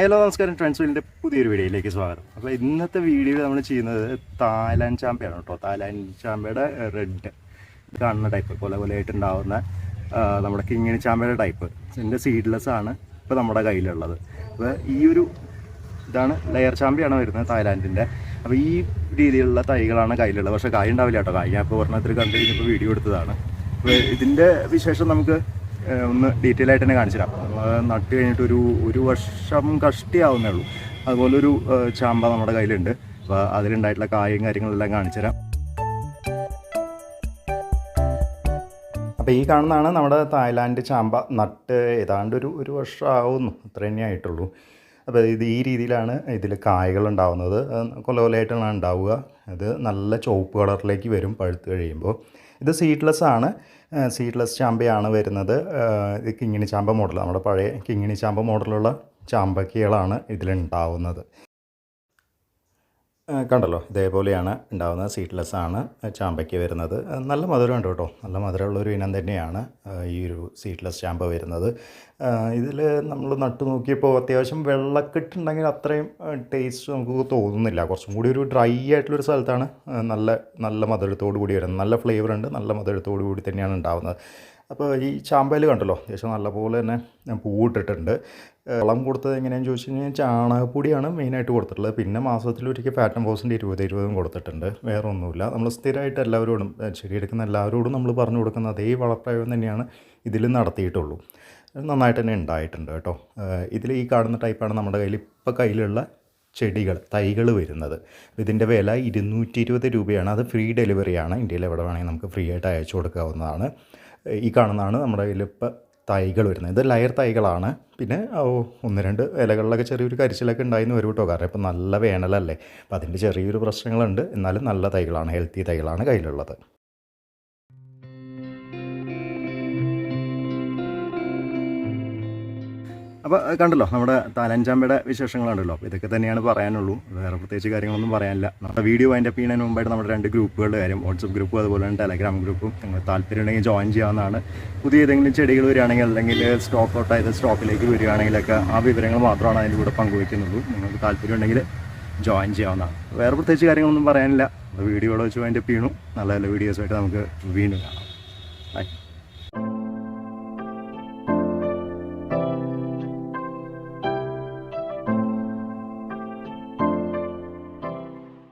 Hello നമസ്കാരം. ട്രാൻസ്ഫീലിന്റെ പുതിയൊരു വീഡിയോയിലേക്ക് സ്വാഗതം. അപ്പോൾ ഇന്നത്തെ വീഡിയോയിൽ നമ്മൾ ചെയ്യുന്നത് തായ്ലാൻഡ് ചാമ്പയാണ് കേട്ടോ. തായ്ലാൻഡ് ചാമ്പയുടെ റെഡ് കാണുന്ന ടൈപ്പ് കൊല കൊലയായിട്ടുണ്ടാവുന്ന നമ്മുടെ കിങ്ങിണി ചാമ്പയുടെ ടൈപ്പ് ഇതിന്റെ സീഡ്ലെസ് ആണ് ഇപ്പോൾ നമ്മുടെ കയ്യിലുള്ളത്. അപ്പോൾ ഈ ഒരു ഇതാണ് ലെയർ ചാമ്പയാണ് വരുന്നത് തായ്ലാൻഡിന്റെ അപ്പോൾ ഈ രീതിയിലുള്ള തൈകളാണ് കയ്യിലുള്ളത്. പക്ഷേ കായ ഉണ്ടാവില്ല കേട്ടോ. കായ ഞാൻ ഇപ്പോൾ ഒരെണ്ണത്തിൽ കണ്ടു കഴിഞ്ഞപ്പോൾ വീഡിയോ എടുത്തതാണ്. അപ്പോൾ ഇതിന്റെ വിശേഷം നമുക്ക് ഒന്ന് ഡീറ്റെയിൽ ആയിട്ട് തന്നെ കാണിച്ചിടാം നട്ട് കഴിഞ്ഞിട്ട് ഒരു ഒരു വർഷം കഷ്ടിയാവുന്നേ ഉള്ളൂ. അതുപോലെ ഒരു ഏഹ് ചാമ്പ നമ്മുടെ കയ്യിലുണ്ട്. അപ്പോൾ അതിലുണ്ടായിട്ടുള്ള കായും കാര്യങ്ങളെല്ലാം കാണിച്ചുതരാം അപ്പോൾ ഈ കാണുന്നതാണ് നമ്മുടെ തായ്ലാൻഡ് ചാമ്പ നട്ട് ഏതാണ്ട് ഒരു ഒരു വർഷം ആവുന്നു. അത്ര തന്നെ ആയിട്ടുള്ളൂ അപ്പോൾ ഇത് ഈ രീതിയിലാണ് ഇതിൽ കായകൾ ഉണ്ടാവുന്നത്. കൊല കൊലയായിട്ടാണ് ഉണ്ടാവുക. അത് നല്ല ചുവപ്പ് കളറിലേക്ക് വരും പഴുത്ത് കഴിയുമ്പോൾ. ഇത് സീഡ്ലെസ് ആണ്. സീഡ്ലെസ് ചാമ്പയാണ് വരുന്നത്. ഇത് കിങ്ങിണി ചാമ്പ മോഡൽ നമ്മുടെ പഴയ കിങ്ങിണി ചാമ്പ മോഡലുള്ള ചാമ്പക്കകളാണ് ഇതിലുണ്ടാവുന്നത്. കണ്ടല്ലോ ഇതേപോലെയാണ് ഉണ്ടാകുന്നത് സീഡ്ലെസ് ആണ് ചാമ്പയ്ക്ക് വരുന്നത്. നല്ല മധുരമുണ്ട് കേട്ടോ. നല്ല മധുരമുള്ളൊരു ഇനം തന്നെയാണ് ഈ ഒരു സീഡ്ലെസ് ചാമ്പ വരുന്നത്. ഇതിൽ നമ്മൾ നട്ടു നോക്കിയപ്പോൾ അത്യാവശ്യം വെള്ളക്കെട്ടുണ്ടെങ്കിൽ അത്രയും ടേസ്റ്റ് നമുക്ക് തോന്നുന്നില്ല. കുറച്ചും കൂടി ഒരു ഡ്രൈ ആയിട്ടുള്ളൊരു സ്ഥലത്താണ് നല്ല നല്ല മധുരത്തോടു കൂടി വരുന്നത്. നല്ല ഫ്ലേവർ ഉണ്ട് നല്ല മധുരത്തോടു കൂടി തന്നെയാണ് ഉണ്ടാകുന്നത് അപ്പോൾ ഈ ചാമ്പയിൽ കണ്ടല്ലോ അത്യാവശ്യം നല്ലപോലെ തന്നെ ഞാൻ പൂവിട്ടിട്ടുണ്ട്. വളം കൊടുത്തത് എങ്ങനെയാണെന്ന് ചോദിച്ചു കഴിഞ്ഞാൽ ചാണകപ്പൊടിയാണ് മെയിനായിട്ട് കൊടുത്തിട്ടുള്ളത്. പിന്നെ മാസത്തിലൊരിക്കൽ ഫാറ്റം പോസിന്റെ ഇരുപത് ഇരുപതും കൊടുത്തിട്ടുണ്ട്. വേറെ ഒന്നുമില്ല നമ്മൾ സ്ഥിരമായിട്ട് എല്ലാവരോടും ചെടിയെടുക്കുന്ന എല്ലാവരോടും നമ്മൾ പറഞ്ഞു കൊടുക്കുന്ന അതേ വളപ്രയോഗം തന്നെയാണ് ഇതിൽ നടത്തിയിട്ടുള്ളൂ. നന്നായിട്ട് തന്നെ ഉണ്ടായിട്ടുണ്ട് കേട്ടോ. ഇതിൽ ഈ കാണുന്ന ടൈപ്പാണ് നമ്മുടെ കയ്യിൽ ഇപ്പോൾ കയ്യിലുള്ള ചെടികൾ തൈകൾ വരുന്നത്. ഇതിന്റെ വില ഇരുന്നൂറ്റി ഇരുപത് രൂപയാണ്. അത് ഫ്രീ ഡെലിവറിയാണ് ഇന്ത്യയിൽ എവിടെ വേണമെങ്കിൽ നമുക്ക് ഫ്രീ ആയിട്ട് അയച്ചു കൊടുക്കാവുന്നതാണ്. ഈ കാണുന്നതാണ് നമ്മുടെ കയ്യിൽ ഇപ്പോൾ തൈകൾ വരുന്നത്. ഇത് ലയർ തൈകളാണ്. പിന്നെ ഒന്ന് രണ്ട് ഇലകളിലൊക്കെ ചെറിയൊരു കരിച്ചിലൊക്കെ ഉണ്ടായിരുന്നു വരും കേട്ടോ കാരണം ഇപ്പം നല്ല വേനലല്ലേ. അപ്പം അതിന്റെ ചെറിയൊരു പ്രശ്നങ്ങളുണ്ട്. എന്നാലും നല്ല തൈകളാണ്. ഹെൽത്തി തൈകളാണ് കയ്യിലുള്ളത്. അപ്പോൾ കണ്ടല്ലോ നമ്മുടെ താലഞ്ചാമ്പയുടെ വിശേഷങ്ങളുണ്ടല്ലോ. ഇതൊക്കെ തന്നെയാണ് പറയാനുള്ളൂ. വേറെ പ്രത്യേകിച്ച് കാര്യങ്ങളൊന്നും പറയാനില്ല. നമ്മുടെ വീഡിയോ അതിന്റെ ചെയ്യുന്നതിന് മുമ്പായിട്ട് നമ്മുടെ രണ്ട് ഗ്രൂപ്പുകളുടെ കാര്യം വാട്സപ്പ് ഗ്രൂപ്പും അതുപോലെ തന്നെ ടെലഗ്രാം ഗ്രൂപ്പും നിങ്ങൾ താല്പര്യം ഉണ്ടെങ്കിൽ ജോയിൻ ചെയ്യാവുന്നതാണ്. പുതിയ ഏതെങ്കിലും ചെടികൾ വരികയാണെങ്കിൽ അല്ലെങ്കിൽ സ്റ്റോക്ക് ഔട്ട് ആയത് സ്റ്റോക്കിലേക്ക് വരികയാണെങ്കിലൊക്കെ ആ വിവരങ്ങൾ മാത്രമാണ് അതിന്റെ കൂടെ പങ്കുവയ്ക്കുന്നുള്ളൂ നിങ്ങൾക്ക് താല്പര്യം ഉണ്ടെങ്കിൽ ജോയിൻ ചെയ്യാവുന്നതാണ്. വേറെ പ്രത്യേകിച്ച് കാര്യങ്ങളൊന്നും പറയാനില്ല. വീഡിയോയുടെ വെച്ച് അതിന്റെ പീണു നല്ല നല്ല വീഡിയോസുമായിട്ട് നമുക്ക് വീണ്ടും കാണാം. ബൈ